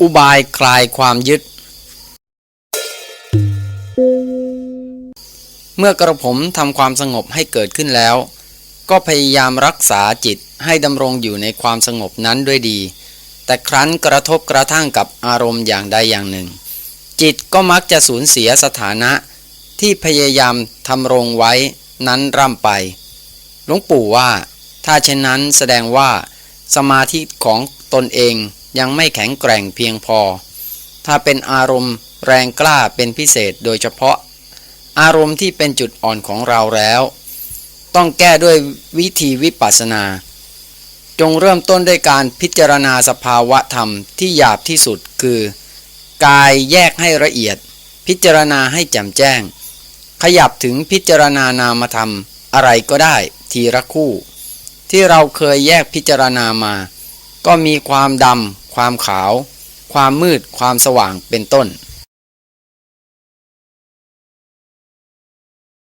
อุบายคลายความยึด เมื่อกระผมทำความสงบให้เกิดขึ้นแล้ว ก็พยายามรักษาจิตให้ดำรงอยู่ในความสงบนั้นด้วยดี แต่ครั้นกระทบกระทั่งกับอารมณ์อย่างใดอย่างหนึ่ง จิตก็มักจะสูญเสียสถานะที่พยายามทำรงไว้นั้นร่ำไป หลวงปู่ว่า ถ้าเช่นนั้นแสดงว่าสมาธิของตนเอง ยังไม่แข็งแกร่งเพียงพอ ถ้าเป็นอารมณ์แรงกล้าเป็นพิเศษโดยเฉพาะ อารมณ์ที่เป็นจุดอ่อนของเราแล้ว ต้องแก้ด้วยวิธีวิปัสสนา จงเริ่มต้นด้วยการพิจารณาสภาวะธรรมที่หยาบที่สุดคือ กายแยกให้ละเอียด พิจารณาให้แจ่มแจ้ง ขยับถึงพิจารณานามธรรมอะไรก็ได้ทีละคู่ ที่เราเคยแยกพิจารณามา ก็มีความดำ ความขาว ความมืด ความสว่างเป็นต้น